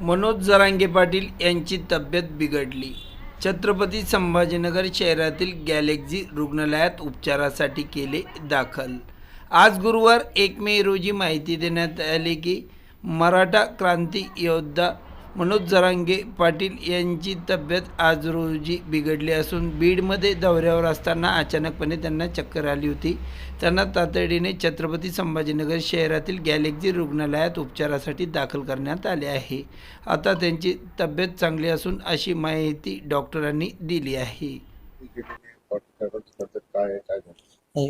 मनोज जरांगे पाटील यांची तब्येत बिघडली. छत्रपती संभाजीनगर शहरातील गॅलेक्झी रुग्णालयात उपचारासाठी केले दाखल. आज गुरुवार एक मे रोजी माहिती देण्यात आली की मराठा क्रांती योद्धा मनोज जरांगे पाटील यांची तब्येत आज रोजी बिघडली असून बीडमध्ये दौऱ्यावर असताना अचानकपणे त्यांना चक्कर आली होती. त्यांना तातडीने छत्रपती संभाजीनगर शहरातील गॅलेक्झी रुग्णालयात उपचारासाठी दाखल करण्यात आले आहे. आता त्यांची तब्येत चांगली असून अशी माहिती डॉक्टरांनी दिली आहे.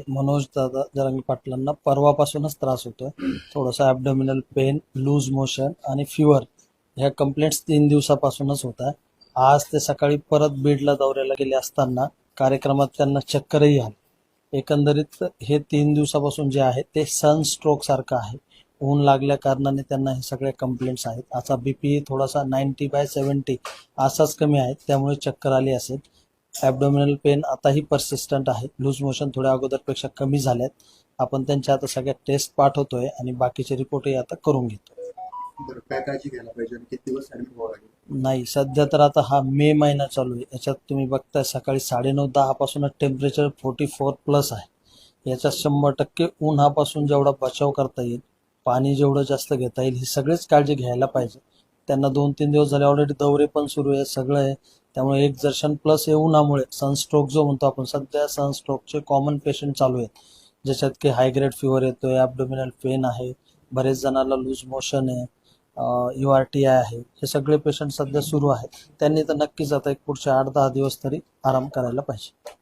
मनोज दादा जरांगी पाटलांना परवापासूनच त्रास होतोय. थोडासा ॲबडोमिनल पेन लूज मोशन आणि फिवर ह्या कंप्लेंट्स तीन दिवसापासूनच होत आहे आज ते सकाळी परत बीडला दौऱ्याला गेले असताना कार्यक्रमात त्यांना चक्करही आली. एकंदरीत हे तीन दिवसापासून जे आहे ते सन स्ट्रोक सारखं आहे. ऊन लागल्या कारणाने त्यांना हे सगळ्या कंप्लेंट्स आहेत. असा बी पी थोडासा नाईन्टी बाय सेवन्टी असाच कमी आहे त्यामुळे चक्कर आली असेल. ॲबडोमिनल पेन आताही परसिस्टंट आहे. लूज मोशन थोड्या अगोदरपेक्षा कमी झाल्यात. आपण त्यांच्या आता सगळ्या टेस्ट पाठवतोय आणि बाकीचे रिपोर्टही आता करून घेतो बरं काय काळजी घ्यायला पाहिजे आणि किती दिवस ऍडमिट व्हावं लागेल? नाही सध्या तर आता हा मे महिना चालू आहे. याच्यात तुम्ही बघताय सकाळी साडेनऊ दहा पासूनच टेम्परेचर फोर्टी फोर प्लस आहे. याच्यात शंभर टक्के उन्हापासून जेवढा बचाव करता येईल पाणी जेवढं जास्त घेता येईल ही सगळीच काळजी घ्यायला पाहिजे. त्यांना दोन तीन दिवस झाले ऑलरेडी दौरे पण सुरू आहे सगळं आहे. त्यामुळे एक दर्शन प्लस हे उन्हामुळे सनस्ट्रोक जो म्हणतो आपण सध्या सनस्ट्रोकचे कॉमन पेशंट चालू आहेत. ज्याच्यात की हाय ग्रेड फिवर येतोय ॲबडोमिनल पेन आहे बरेच जणांना लूज मोशन आहे. यू आर टी आय आहे. हे सगळे पेशंट सध्या सुरू आहेत. त्यांनी तर नक्कीच आता एक पुढचे आठ दहा दिवस तरी आराम करायला पाहिजे.